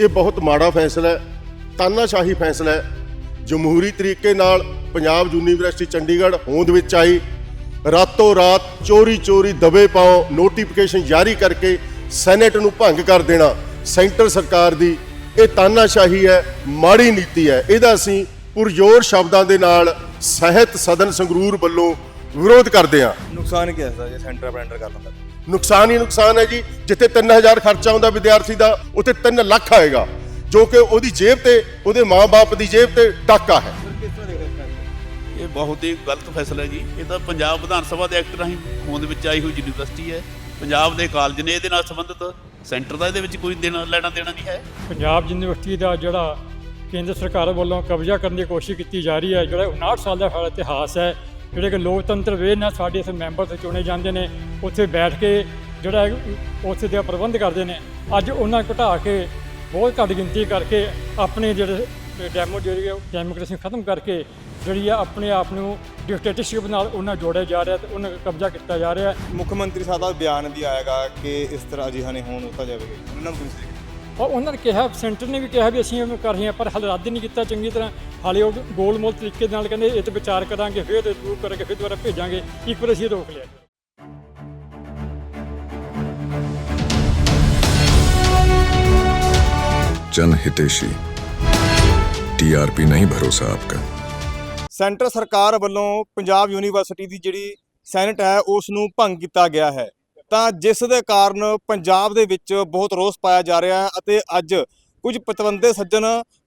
ਇਹ ਬਹੁਤ ਮਾੜਾ ਫੈਸਲਾ ਹੈ, ਤਾਨਾਸ਼ਾਹੀ ਫੈਸਲਾ ਹੈ। ਜਮਹੂਰੀ ਤਰੀਕੇ ਨਾਲ ਪੰਜਾਬ ਯੂਨੀਵਰਸਿਟੀ ਚੰਡੀਗੜ੍ਹ ਹੋਂਦ ਵਿੱਚ ਆਈ। ਰਾਤੋਂ ਰਾਤ ਚੋਰੀ ਚੋਰੀ ਦਬੇ ਪਾਓ ਨੋਟੀਫਿਕੇਸ਼ਨ ਜਾਰੀ ਕਰਕੇ ਸੈਨੇਟ ਨੂੰ ਭੰਗ ਕਰ ਦੇਣਾ ਸੈਂਟਰ ਸਰਕਾਰ ਦੀ, ਇਹ ਤਾਨਾਸ਼ਾਹੀ ਹੈ, ਮਾੜੀ ਨੀਤੀ ਹੈ। ਇਹਦਾ ਅਸੀਂ ਪੁਰਜ਼ੋਰ ਸ਼ਬਦਾਂ ਦੇ ਨਾਲ ਸਹਿਤ ਸਦਨ ਸੰਗਰੂਰ ਵੱਲੋਂ ਵਿਰੋਧ ਕਰਦੇ ਹਾਂ। ਨੁਕਸਾਨ ਕੀ ਹੈ ਸਰ ਜੇ ਸੈਂਟਰ ਅਪਰੈਂਡਰ ਕਰ ਲੈਂਦਾ ਨੁਕਸਾਨ ਹੀ ਨੁਕਸਾਨ ਹੈ ਜੀ। ਜਿੱਥੇ 3000 ਖਰਚਾ ਆਉਂਦਾ ਵਿਦਿਆਰਥੀ ਦਾ ਉੱਥੇ 3 ਲੱਖ ਆਏਗਾ। ਜੋ ਕਿ ਉਹਦੀ ਜੇਬ ਤੇ ਉਹਦੇ ਮਾਪੇ ਦੀ ਜੇਬ ਤੇ ਟਾਕਾ ਹੈ। ਇਹ ਬਹੁਤ ਹੀ ਗਲਤ ਫੈਸਲਾ ਹੈ ਜੀ। ਇਹ ਤਾਂ ਪੰਜਾਬ ਵਿਧਾਨ ਸਭਾ ਦੇ ਐਕਟ ਰਾਹੀਂ ਹੋਂਦ ਵਿੱਚ ਆਈ ਹੋਈ ਯੂਨੀਵਰਸਿਟੀ ਹੈ। ਪੰਜਾਬ ਦੇ ਕਾਲਜ ਨੇ ਇਹਦੇ ਨਾਲ ਸੰਬੰਧਿਤ। ਸੈਂਟਰ ਦਾ ਇਹਦੇ ਵਿੱਚ ਕੋਈ ਦੇਣਾ ਲੈਣਾ ਦੇਣਾ ਨਹੀਂ ਹੈ। ਪੰਜਾਬ ਯੂਨੀਵਰਸਿਟੀ ਦਾ ਜਿਹੜਾ ਕੇਂਦਰ ਸਰਕਾਰ ਵੱਲੋਂ ਕਬਜ਼ਾ ਕਰਨ ਦੀ ਕੋਸ਼ਿਸ਼ ਕੀਤੀ ਜਾ ਰਹੀ ਹੈ ਜਿਹੜਾ 59 ਸਾਲ ਦਾ ਸਾਡਾ ਇਤਿਹਾਸ ਹੈ ਜਿਹੜੇ ਕਿ ਲੋਕਤੰਤਰ ਵੇ ਨਾਲ ਸਾਡੇ ਇੱਥੇ ਮੈਂਬਰ ਤੇ ਚੁਣੇ ਜਾਂਦੇ ਨੇ, ਉੱਥੇ ਬੈਠ ਕੇ ਜਿਹੜਾ ਉੱਥੇ ਦਾ ਪ੍ਰਬੰਧ ਕਰਦੇ ਨੇ। ਅੱਜ ਉਹਨਾਂ ਘਟਾ ਕੇ ਬਹੁਤ ਘੱਟ ਗਿਣਤੀ ਕਰਕੇ ਆਪਣੇ ਜਿਹੜੇ ਡੈਮੋ ਜਿਹੜੀ ਹੈ ਡੈਮੋਕ੍ਰੇਸੀ ਖਤਮ ਕਰਕੇ ਜਿਹੜੀ ਆ ਆਪਣੇ ਆਪ ਨੂੰ ਡਿਕਟੇਟਰਸ਼ਿਪ ਨਾਲ ਉਹਨਾਂ ਜੋੜਿਆ ਜਾ ਰਿਹਾ ਤੇ ਉਹਨਾਂ ਕਬਜ਼ਾ ਕੀਤਾ ਜਾ ਰਿਹਾ। ਮੁੱਖ ਮੰਤਰੀ ਸਾਹਿਬ ਦਾ ਬਿਆਨ ਵੀ ਆਏਗਾ ਕਿ ਇਸ ਤਰ੍ਹਾਂ ਅਜਿਹਾ ਨਹੀਂ ਹੋਣ ਦਿੱਤਾ ਜਾਵੇਗਾ। ਉਹਨਾਂ ਨੂੰ ਔਰ ਉਹਨਾਂ ਨੇ ਕਿਹਾ ਸੈਂਟਰ ਨੇ ਵੀ ਕਿਹਾ ਵੀ ਅਸੀਂ ਇਹਨੂੰ ਕਰ ਰਹੇ ਹਾਂ ਪਰ ਹਾਲੇ ਰੱਦ ਨਹੀਂ ਕੀਤਾ ਚੰਗੀ ਤਰ੍ਹਾਂ ਹਾਲੇ ਉਹ ਗੋਲਮੋਲ ਤਰੀਕੇ ਦੇ ਨਾਲ ਕਹਿੰਦੇ ਇਹ ਤੇ ਵਿਚਾਰ ਕਰਾਂਗੇ ਫਿਰ ਰਿਵਿਊ ਕਰਕੇ ਫਿਰ ਦੁਬਾਰਾ ਭੇਜਾਂਗੇ ਇੱਕ ਵਾਰ ਅਸੀਂ ਇਹ ਰੋਕ ਲਿਆ जन हितेशी टीआरपी नहीं भरोसा आपका ਸੈਂਟਰ ਸਰਕਾਰ ਵੱਲੋਂ ਪੰਜਾਬ ਯੂਨੀਵਰਸਿਟੀ ਦੀ ਜਿਹੜੀ ਸੈਨੇਟ ਹੈ ਉਸ ਨੂੰ ਭੰਗ ਕੀਤਾ ਗਿਆ ਹੈ ਤਾਂ ਜਿਸ ਦੇ ਕਾਰਨ ਪੰਜਾਬ ਦੇ ਵਿੱਚ ਬਹੁਤ ਰੋਸ ਪਾਇਆ ਜਾ ਰਿਹਾ ਹੈ ਅਤੇ ਅੱਜ ਕੁਝ ਪਤਵੰਦੇ ਸੱਜਣ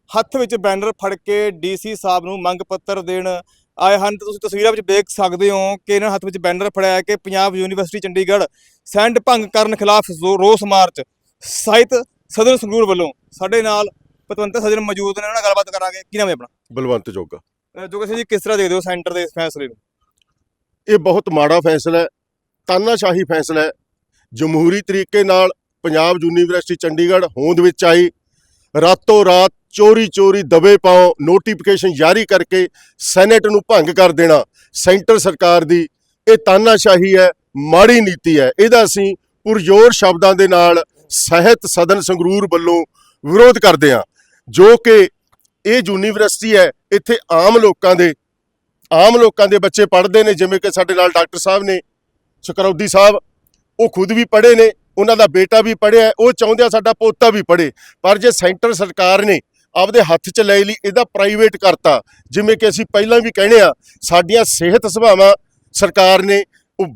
ਹੱਥ ਵਿੱਚ ਬੈਨਰ ਫੜ ਕੇ ਡੀਸੀ ਸਾਹਿਬ ਨੂੰ ਮੰਗ ਪੱਤਰ ਦੇਣ ਆਏ ਹਨ। ਤੁਸੀਂ ਤਸਵੀਰਾਂ ਵਿੱਚ ਦੇਖ ਸਕਦੇ ਹੋ ਕਿ ਇਹਨਾਂ ਹੱਥ ਵਿੱਚ ਬੈਨਰ ਫੜਿਆ ਹੈ ਕਿ ਪੰਜਾਬ ਯੂਨੀਵਰਸਿਟੀ ਚੰਡੀਗੜ੍ਹ ਸੈਂਡ ਭੰਗ ਕਰਨ ਖਿਲਾਫ ਰੋਸ ਮਾਰਚ ਸਾਹਿਤ ਸਦਨ ਸੰਗਰੂਰ ਵੱਲੋਂ। ਸਾਡੇ ਨਾਲ ਪਤਵੰਤੇ ਸੱਜਣ ਮੌਜੂਦ ਨੇ ਉਹਨਾਂ ਨਾਲ ਗੱਲਬਾਤ ਕਰਾਂਗੇ। ਕੀ ਨਾਮ ਹੈ ਆਪਣਾ? ਬਲਵੰਤ ਜੋਗਾ। ਅਹ ਜੋ ਕਿਸੇ ਜੀ ਕਿਸ ਤਰ੍ਹਾਂ ਦੇਖਦੇ ਹੋ ਸੈਂਟਰ ਦੇ ਇਸ ਫੈਸਲੇ ਨੂੰ? ਇਹ ਬਹੁਤ ਮਾੜਾ ਫੈਸਲਾ ਹੈ। ਤਾਨਾਸ਼ਾਹੀ ਫੈਸਲਾ ਹੈ। ਜਮਹੂਰੀ ਤਰੀਕੇ ਨਾਲ ਪੰਜਾਬ ਯੂਨੀਵਰਸਿਟੀ ਚੰਡੀਗੜ੍ਹ ਹੋਂਦ ਵਿੱਚ ਆਈ। ਰਾਤੋਂ ਰਾਤ ਚੋਰੀ ਚੋਰੀ ਦਬੇ ਪਾਓ ਨੋਟੀਫਿਕੇਸ਼ਨ ਜਾਰੀ ਕਰਕੇ ਸੈਨੇਟ ਨੂੰ ਭੰਗ ਕਰ ਦੇਣਾ। ਸੈਂਟਰ ਸਰਕਾਰ ਦੀ ਇਹ ਤਾਨਾਸ਼ਾਹੀ ਹੈ, ਮਾੜੀ ਨੀਤੀ ਹੈ। ਇਹਦਾ ਅਸੀਂ ਪੁਰਜ਼ੋਰ ਸ਼ਬਦਾਂ ਦੇ ਨਾਲ ਸਹਿਤ ਸਦਨ ਸੰਗਰੂਰ ਵੱਲੋਂ ਵਿਰੋਧ ਕਰਦੇ ਹਾਂ। ਜੋ ਕਿ ਇਹ ਯੂਨੀਵਰਸਿਟੀ ਹੈ, ਇੱਥੇ ਆਮ ਲੋਕਾਂ ਦੇ, ਆਮ ਲੋਕਾਂ ਦੇ ਬੱਚੇ ਪੜ੍ਹਦੇ ਨੇ, ਜਿਵੇਂ ਕਿ ਸਾਡੇ ਨਾਲ ਡਾਕਟਰ ਸਾਹਿਬ ਨੇ ਸਕਰੌਦੀ ਸਾਹਿਬ, ਉਹ ਖੁਦ ਵੀ ਪੜ੍ਹੇ ਨੇ, ਉਹਨਾਂ ਦਾ ਬੇਟਾ ਵੀ ਪੜ੍ਹਿਆ, ਉਹ ਚਾਹੁੰਦੇ ਆ ਸਾਡਾ ਪੋਤਾ ਵੀ ਪੜ੍ਹੇ, ਪਰ ਜੇ ਸੈਂਟਰ ਸਰਕਾਰ ਨੇ ਆਪਦੇ ਹੱਥ 'ਚ ਲੈ ਲਈ, ਇਹਦਾ ਪ੍ਰਾਈਵੇਟ ਕਰਤਾ, ਜਿਵੇਂ ਕਿ ਅਸੀਂ ਪਹਿਲਾਂ ਵੀ ਕਹਿੰਦੇ ਆ, ਸਾਡੀਆਂ ਸਿਹਤ ਸਭਾਵਾਂ ਸਰਕਾਰ ਨੇ ਉਹ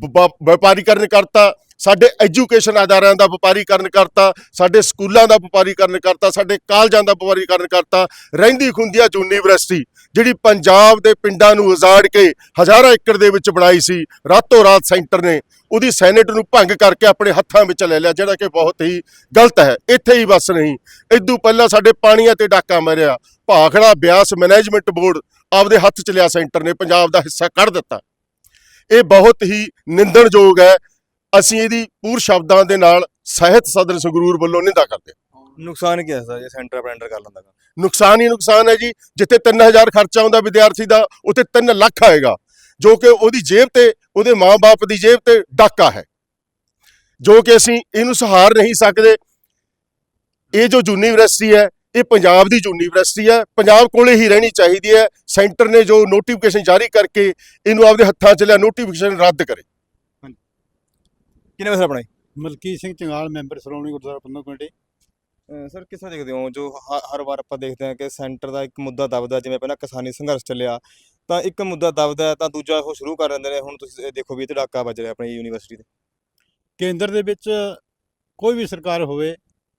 ਵਪਾਰੀਕਰਨ ਕਰਤਾ ਸਾਡੇ ਐਜੂਕੇਸ਼ਨ ਅਦਾਰਿਆਂ ਦਾ ਵਪਾਰੀਕਰਨ ਕਰਤਾ, ਸਾਡੇ ਸਕੂਲਾਂ ਦਾ ਵਪਾਰੀਕਰਨ ਕਰਤਾ, ਸਾਡੇ ਕਾਲਜਾਂ ਦਾ ਵਪਾਰੀਕਰਨ ਕਰਤਾ, ਰਹਿੰਦੀ ਖੁੰਦੀਆ ਯੂਨੀਵਰਸਿਟੀ, ਜਿਹੜੀ ਪੰਜਾਬ ਦੇ ਪਿੰਡਾਂ ਨੂੰ ਉਜਾੜ ਕੇ ਹਜ਼ਾਰਾਂ ਏਕੜ ਦੇ ਵਿੱਚ ਬਣਾਈ ਸੀ, ਰਾਤੋਂ ਰਾਤ ਸੈਂਟਰ ਨੇ ਉਹਦੀ ਸੈਨੇਟ ਨੂੰ ਭੰਗ ਕਰਕੇ ਆਪਣੇ ਹੱਥਾਂ ਵਿੱਚ ਲੈ ਲਿਆ, ਜਿਹੜਾ ਕਿ ਬਹੁਤ ਹੀ ਗਲਤ ਹੈ, ਇੱਥੇ ਹੀ ਬਸ ਨਹੀਂ। ਇਦੋਂ ਪਹਿਲਾਂ ਸਾਡੇ ਪਾਣੀਆਂ ਤੇ ਡਾਕਾ ਮਰਿਆ, ਭਾਖੜਾ ਬਿਆਸ ਮੈਨੇਜਮੈਂਟ ਬੋਰਡ ਆਪਦੇ ਹੱਥ ਚ ਲਿਆ ਸੈਂਟਰ ਨੇ, ਪੰਜਾਬ ਦਾ ਹਿੱਸਾ ਕੱਢ ਦਿੱਤਾ। ਇਹ ਬਹੁਤ ਹੀ ਨਿੰਦਣਯੋਗ ਹੈ ਅਸੀਂ ਇਹਦੀ ਪੂਰ ਸ਼ਬਦਾਂ ਦੇ ਨਾਲ ਸਾਹਿਤ ਸਦਨ ਸੰਗਰੂਰ ਵੱਲੋਂ ਨਿੰਦਾ ਕਰਦੇ ਹਾਂ। ਨੁਕਸਾਨ ਕੀ ਹੈ ਸਰ? ਜੇ ਸੈਂਟਰ ਅਪਰੈਂਡਰ ਕਰ ਲੈਂਦਾ ਨੁਕਸਾਨ ਹੀ ਨੁਕਸਾਨ ਹੈ ਜੀ। ਜਿੱਥੇ 3000 ਖਰਚਾ ਆਉਂਦਾ ਵਿਦਿਆਰਥੀ ਦਾ ਉੱਥੇ 3 ਲੱਖ ਆਏਗਾ। ਜੋ ਕਿ ਉਹਦੀ ਜੇਬ ਤੇ ਉਹਦੇ ਮਾਪੇ ਦੀ ਜੇਬ ਤੇ ਡਾਕਾ ਹੈ। ਜੋ ਕਿ ਅਸੀਂ ਇਹਨੂੰ ਸਹਾਰ ਨਹੀਂ ਸਕਦੇ। ਇਹ ਜੋ ਯੂਨੀਵਰਸਿਟੀ ਹੈ ਇਹ ਪੰਜਾਬ ਦੀ ਯੂਨੀਵਰਸਿਟੀ ਹੈ। ਪੰਜਾਬ ਕੋਲੇ ਹੀ ਰਹਿਣੀ ਚਾਹੀਦੀ ਹੈ। ਸੈਂਟਰ ਨੇ ਜੋ ਨੋਟੀਫਿਕੇਸ਼ਨ ਜਾਰੀ ਕਰਕੇ ਇਹਨੂੰ ਆਪਦੇ ਹੱਥਾਂ 'ਚ ਲਿਆ ਨੋਟੀਫਿਕੇਸ਼ਨ ਰੱਦ ਕਰੇ। ਕਿੰਨੇ ਵਜੇ ਆਪਣਾ? Malkit Singh Changal member Shiromani Gurdwara Prabandhak committee. Sir ਕਿਸ ਤਰ੍ਹਾਂ ਦੇਖਦੇ ਹੋ? ਜੋ ਹ- ਹਰ ਵਾਰ ਆਪਾਂ ਦੇਖਦੇ ਹਾਂ ਕਿ ਸੈਂਟਰ ਦਾ ਇੱਕ ਮੁੱਦਾ ਦਬਦਾ ਜਿਵੇਂ ਪਹਿਲਾਂ ਕਿਸਾਨੀ ਸੰਘਰਸ਼ ਚੱਲਿਆ ਤਾਂ ਇੱਕ ਮੁੱਦਾ ਦਬਦਾ ਤਾਂ ਦੂਜਾ ਉਹ ਸ਼ੁਰੂ ਕਰ ਦਿੰਦੇ ਨੇ। ਹੁਣ ਤੁਸੀਂ ਦੇਖੋ ਵੀ ਇਹ ਡਾਕਾ ਵੱਜ ਰਿਹਾ ਆਪਣੀ ਯੂਨੀਵਰਸਿਟੀ ਤੇ। ਕੇਂਦਰ ਦੇ ਵਿੱਚ ਕੋਈ ਵੀ ਸਰਕਾਰ ਹੋਵੇ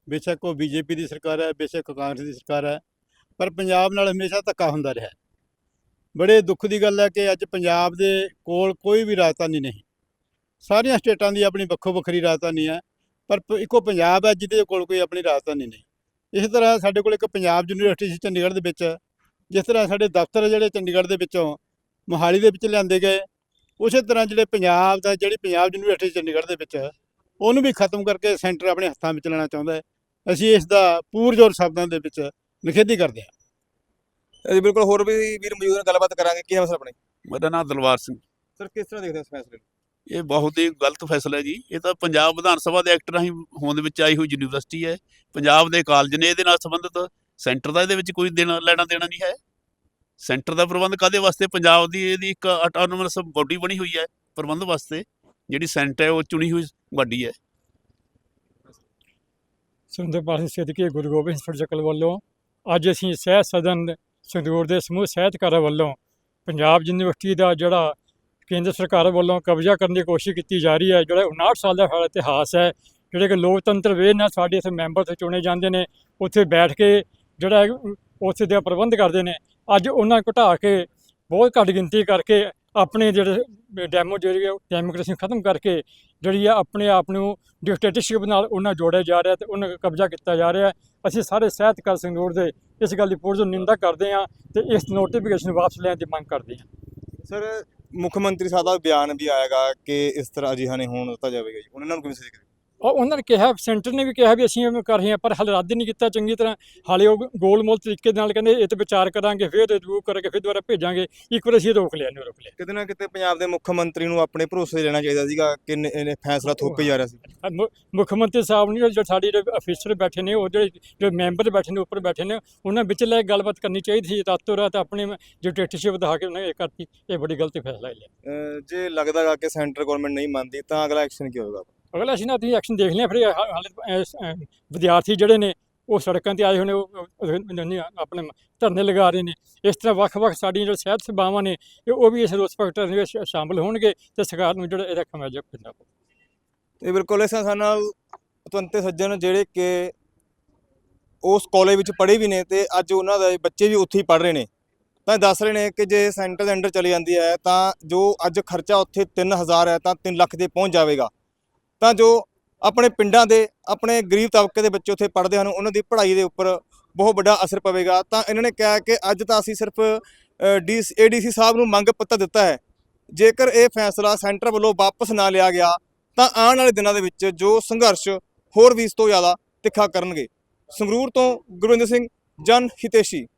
ਬੇਸ਼ੱਕ ਉਹ ਬੀਜੇਪੀ ਦੀ ਸਰਕਾਰ ਹੈ ਬੇਸ਼ੱਕ ਕਾਂਗਰਸ ਦੀ ਸਰਕਾਰ ਹੈ ਪਰ ਪੰਜਾਬ ਨਾਲ ਹਮੇਸ਼ਾ ਧੱਕਾ ਹੁੰਦਾ ਰਿਹਾ। ਹੈ। ਬੜੇ ਦੁੱਖ ਦੀ ਗੱਲ ਹੈ ਕਿ ਅੱਜ ਪੰਜਾਬ ਦੇ ਕੋਲ ਕੋਈ ਵੀ ਰਾਜਧਾਨੀ ਨਹੀਂ। ਸਾਰੀਆਂ ਸਟੇਟਾਂ ਦੀ ਆਪਣੀ ਵੱਖੋ ਵੱਖਰੀ ਰਾਜਧਾਨੀ ਹੈ ਪਰ ਪ- ਇੱਕੋ ਪੰਜਾਬ ਹੈ ਜਿਹਦੇ ਕੋਲ ਕੋਈ ਆਪਣੀ ਰਾਜਧਾਨੀ ਨਹੀਂ। ਇਸੇ ਤਰ੍ਹਾਂ ਸਾਡੇ ਕੋਲ ਇੱਕ ਪੰਜਾਬ ਯੂਨੀਵਰਸਿਟੀ ਸੀ ਚੰਡੀਗੜ੍ਹ ਦੇ ਵਿੱਚ ਜਿਸ ਤਰ੍ਹਾਂ ਸਾਡੇ ਦਫ਼ਤਰ ਜਿਹੜੇ ਚੰਡੀਗੜ੍ਹ ਦੇ ਵਿੱਚੋਂ ਮੋਹਾਲੀ ਦੇ ਵਿੱਚ ਲਿਆਂਦੇ ਗਏ ਉਸੇ ਤਰ੍ਹਾਂ ਜਿਹੜੇ ਪੰਜਾਬ ਦਾ ਜਿਹੜੀ ਪੰਜਾਬ ਯੂਨੀਵਰਸਿਟੀ ਚੰਡੀਗੜ੍ਹ ਦੇ ਵਿੱਚ ਹੈ, ਉਹਨੂੰ ਵੀ ਖਤਮ ਕਰਕੇ ਸੈਂਟਰ ਆਪਣੇ ਹੱਥਾਂ ਵਿੱਚ ਲੈਣਾ ਚਾਹੁੰਦਾ ਹੈ। ਅਸੀਂ ਇਸ ਦਾ ਪੂਰਜੋਰ ਸ਼ਬਦਾਂ ਦੇ ਵਿੱਚ ਨਿਖੇਧੀ ਕਰਦੇ ਹਾਂ। ਜੀ ਬਿਲਕੁਲ ਹੋਰ ਵੀ ਵੀਰ ਮੌਜੂਦ ਨੇ ਗੱਲਬਾਤ ਕਰਾਂਗੇ। ਕੀ ਹੈ ਮਸਲਾ ਆਪਣੇ? ਮੇਰਾ ਨਾਮ ਦਲਵਾਰ ਸਿੰਘ। ਸਰ ਕਿਸ ਤਰ੍ਹਾਂ ਦੇਖਦੇ ਹੋ ਇਸ ਫੈਸਲੇ ਨੂੰ? ਇਹ ਬਹੁਤ ਹੀ ਗਲਤ ਫੈਸਲਾ ਜੀ। ਇਹ ਤਾਂ ਪੰਜਾਬ ਵਿਧਾਨ ਸਭਾ ਦੇ ਐਕਟ ਰਾਹੀਂ ਹੋਂਦ ਵਿੱਚ ਆਈ ਹੋਈ ਯੂਨੀਵਰਸਿਟੀ ਹੈ। ਪੰਜਾਬ ਦੇ ਕਾਲਜ ਨੇ ਇਹਦੇ ਨਾਲ ਸੰਬੰਧਿਤ ਸੈਂਟਰ ਦਾ ਇਹਦੇ ਵਿੱਚ ਕੋਈ ਦੇਣਾ, ਲੈਣਾ ਦੇਣਾ ਨਹੀਂ ਹੈ। ਸੈਂਟਰ ਦਾ ਪ੍ਰਬੰਧ ਕਾਦੇ ਵਾਸਤੇ? ਪੰਜਾਬ ਦੀ ਇਹਦੀ ਇੱਕ ਆਟੋਨੋਮਸ ਬੋਡੀ ਬਣੀ ਹੋਈ ਹੈ ਪ੍ਰਬੰਧ ਵਾਸਤੇ। ਜਿਹੜੀ ਸੈਂਟ ਹੈ ਉਹ ਚੁਣੀ ਹੋਈ ਬਾਡੀ ਹੈ। ਸੁਰਿੰਦਰਪਾਲ ਸਿੰਘ ਸਿੱਧਕੀ ਗੁਰੂ ਗੋਬਿੰਦ ਸਿੰਘ ਫਰਜਕਲ ਵੱਲੋਂ ਅੱਜ ਅਸੀਂ ਸਹਿ ਸਦਨ ਸੰਗਰੂਰ ਦੇ ਸਮੂਹ ਸਾਹਿਤਕਾਰਾਂ ਵੱਲੋਂ ਪੰਜਾਬ ਯੂਨੀਵਰਸਿਟੀ ਦਾ ਜਿਹੜਾ ਕੇਂਦਰ ਸਰਕਾਰ ਵੱਲੋਂ ਕਬਜ਼ਾ ਕਰਨ ਦੀ ਕੋਸ਼ਿਸ਼ ਕੀਤੀ ਜਾ ਰਹੀ ਹੈ। ਜਿਹੜਾ 59 ਸਾਲ ਦਾ ਸਾਡਾ ਇਤਿਹਾਸ ਹੈ, ਜਿਹੜੇ ਕਿ ਲੋਕਤੰਤਰ ਵੇ ਨਾਲ ਸਾਡੇ ਇੱਥੇ ਮੈਂਬਰ ਤੇ ਚੁਣੇ ਜਾਂਦੇ ਨੇ, ਉੱਥੇ ਬੈਠ ਕੇ ਜਿਹੜਾ ਉੱਥੇ ਦੇ ਪ੍ਰਬੰਧ ਕਰਦੇ ਨੇ। ਅੱਜ ਉਹਨਾਂ ਘਟਾ ਕੇ ਬਹੁਤ ਘੱਟ ਗਿਣਤੀ ਕਰਕੇ ਆਪਣੇ ਜਿਹੜੇ ਡੈਮੋ ਜਿਹੜੀ ਹੈ ਡੈਮੋਕ੍ਰੇਸੀ ਖਤਮ ਕਰਕੇ ਜਿਹੜੀ ਆ ਆਪਣੇ ਆਪ ਨੂੰ ਡਿਕਟੇਟਰਸ਼ਿਪ ਨਾਲ ਉਹਨਾਂ ਜੋੜਿਆ ਜਾ ਰਿਹਾ ਤੇ ਉਹਨਾਂ ਕਬਜ਼ਾ ਕੀਤਾ ਜਾ ਰਿਹਾ ਅਸੀਂ ਸਾਰੇ ਸਾਹਿਤਕਾਰ ਸੰਗਰੂਰ ਦੇ ਇਸ ਗੱਲ ਦੀ ਪੁਰਜ਼ੋਰ ਨਿੰਦਾ ਕਰਦੇ ਹਾਂ ਤੇ ਇਸ ਨੋਟੀਫਿਕੇਸ਼ਨ ਵਾਪਸ ਲੈਣ ਦੀ ਮੰਗ ਕਰਦੇ ਹਾਂ। ਸਰ ਮੁੱਖ ਮੰਤਰੀ ਸਾਹਿਬ ਦਾ ਬਿਆਨ ਵੀ ਆਏਗਾ ਕਿ ਇਸ ਤਰ੍ਹਾਂ ਅਜਿਹਾ ਨਹੀਂ ਹੋਣ ਦਿੱਤਾ ਜਾਵੇਗਾ ਜੀ। ਉਹਨਾਂ ਨੂੰ ਕਿਵੇਂ ਸਹੀ ਔਰ ਉਹਨਾਂ ਨੇ ਕਿਹਾ ਸੈਂਟਰ ਨੇ ਵੀ ਕਿਹਾ ਵੀ ਅਸੀਂ ਐਵੇਂ ਕਰ ਰਹੇ ਹਾਂ ਪਰ ਹਾਲੇ ਰੱਦ ਨਹੀਂ ਕੀਤਾ ਚੰਗੀ ਤਰ੍ਹਾਂ। ਹਾਲੇ ਉਹ ਗੋਲਮੋਲ ਤਰੀਕੇ ਨਾਲ ਕਹਿੰਦੇ ਇਹ ਤੇ ਵਿਚਾਰ ਕਰਾਂਗੇ ਫਿਰ ਰਿਵਿਊ ਕਰਕੇ ਫਿਰ ਦੁਬਾਰਾ ਭੇਜਾਂਗੇ। ਇੱਕ ਵਾਰ ਅਸੀਂ ਰੋਕ ਲਿਆ ਨਹੀਂ ਰੋਕ ਲਿਆ। ਕਿਤੇ ਨਾ ਕਿਤੇ ਪੰਜਾਬ ਦੇ ਮੁੱਖ ਮੰਤਰੀ ਨੂੰ ਆਪਣੇ ਭਰੋਸੇ ਲੈਣਾ ਚਾਹੀਦਾ ਸੀਗਾ ਕਿ ਇਹਨੇ ਫੈਸਲਾ ਥੋਪੇ ਜਾ ਰਿਹਾ ਸੀ। ਮੁੱਖ ਮੰਤਰੀ ਸਾਹਿਬ ਨੇ ਜਿਹੜੇ ਸਾਡੇ ਜਿਹੜੇ ਅਫੀਸਰ ਬੈਠੇ ਨੇ ਉਹ ਜਿਹੜੇ ਜਿਹੜੇ ਮੈਂਬਰ ਬੈਠੇ ਨੇ ਉੱਪਰ ਬੈਠੇ ਨੇ ਉਹਨਾਂ ਵਿੱਚ ਲੈ ਗੱਲਬਾਤ ਕਰਨੀ ਚਾਹੀਦੀ ਸੀ ਰਾਤੋਂ ਰਾਤ ਆਪਣੇ ਡਿਕਟੇਟਰਸ਼ਿਪ ਦਿਖਾ ਕੇ ਉਹਨਾਂ ਨੇ ਇਹ ਕਰਤੀ ਇਹ ਬੜੀ ਗਲਤ ਫੈਸਲਾ ਲਿਆ। ਜੇ ਲੱਗਦਾ ਗਾ ਕਿ ਸੈਂਟਰ ਗਵਰਨਮੈਂਟ ਨਹੀਂ ਮੰਨਦੀ ਤਾਂ ਅਗਲਾ ਐਕਸ਼ਨ ਕੀ ਹੋਵੇਗਾ? ਅਗਲਾ ਅਸੀਂ ਨਾ ਤੁਸੀਂ ਐਕਸ਼ਨ ਦੇਖ ਲਿਆ ਫਿਰ ਹਾਲੇ ਵਿਦਿਆਰਥੀ ਜਿਹੜੇ ਨੇ ਉਹ ਸੜਕਾਂ ਤੇ ਆਏ ਹੋਣੇ ਨੇ, ਉਹ ਆਪਣੇ ਧਰਨੇ ਲਗਾ ਰਹੇ ਨੇ। ਇਸ ਤਰ੍ਹਾਂ ਵੱਖ-ਵੱਖ ਸਾਡੀਆਂ ਜਿਹੜੇ ਸਿਹਤ ਸੇਵਾਵਾਂ ਨੇ ਉਹ ਵੀ ਇਸ ਰੋਸ ਪ੍ਰਗਟਨ ਵਿੱਚ ਸ਼ਾਮਲ ਹੋਣਗੇ ਤੇ ਸਰਕਾਰ ਨੂੰ ਜਿਹੜਾ ਇਹਦਾ ਖਮਿਆਜਾ ਭੁਗਤਣਾ ਪਊ। ਤੇ ਬਿਲਕੁਲ ਇਸ ਤਰ੍ਹਾਂ ਨਾਲ ਪਤਵੰਤੇ ਸੱਜਣ ਜਿਹੜੇ ਕਿ ਉਸ ਕਾਲਜ ਵਿੱਚ ਪੜ੍ਹੇ ਵੀ ਨੇ ਤੇ ਅੱਜ ਉਹਨਾਂ ਦੇ ਬੱਚੇ ਵੀ ਉੱਥੇ ਹੀ ਪੜ੍ਹ ਰਹੇ ਨੇ। ਤਾਂ ਇਹ ਦੱਸ ਰਹੇ ਨੇ ਕਿ ਜੇ ਸੈਂਟਰ ਦੇ ਅੰਡਰ ਚਲੀ ਜਾਂਦੀ ਹੈ ਤਾਂ ਜੋ ਅੱਜ ਖਰਚਾ ਉੱਥੇ 3000 ਹੈ ਤਾਂ 3 ਲੱਖ ਦੇ ਪਹੁੰਚ ਜਾਵੇਗਾ। ਤਾਂ ਜੋ ਆਪਣੇ ਪਿੰਡਾਂ ਦੇ, ਆਪਣੇ ਗਰੀਬ ਤਬਕੇ ਦੇ ਬੱਚੇ ਉੱਥੇ ਪੜ੍ਹਦੇ ਹਨ, ਉਹਨਾਂ ਦੀ ਪੜ੍ਹਾਈ ਦੇ ਉੱਪਰ ਬਹੁਤ ਵੱਡਾ ਅਸਰ ਪਵੇਗਾ। ਤਾਂ ਇਹਨਾਂ ਨੇ ਕਿਹਾ ਕਿ ਅੱਜ ਤਾਂ ਅਸੀਂ ਸਿਰਫ ਡੀ ਏਡੀਸੀ ਸਾਹਿਬ ਨੂੰ ਮੰਗ ਪੱਤਰ ਦਿੱਤਾ ਹੈ। ਜੇਕਰ ਇਹ ਫੈਸਲਾ ਸੈਂਟਰ ਵੱਲੋਂ ਵਾਪਸ ਨਾ ਲਿਆ ਗਿਆ, ਤਾਂ ਆਉਣ ਵਾਲੇ ਦਿਨਾਂ ਦੇ ਵਿੱਚ ਜੋ ਸੰਘਰਸ਼ ਹੋਰ ਵੀ ਇਸ ਤੋਂ ਜ਼ਿਆਦਾ ਤਿੱਖਾ ਕਰਨਗੇ। ਸੰਗਰੂਰ ਤੋਂ ਗੁਰਵਿੰਦਰ ਸਿੰਘ, ਜਨ ਹਿਤੇਸ਼ੀ।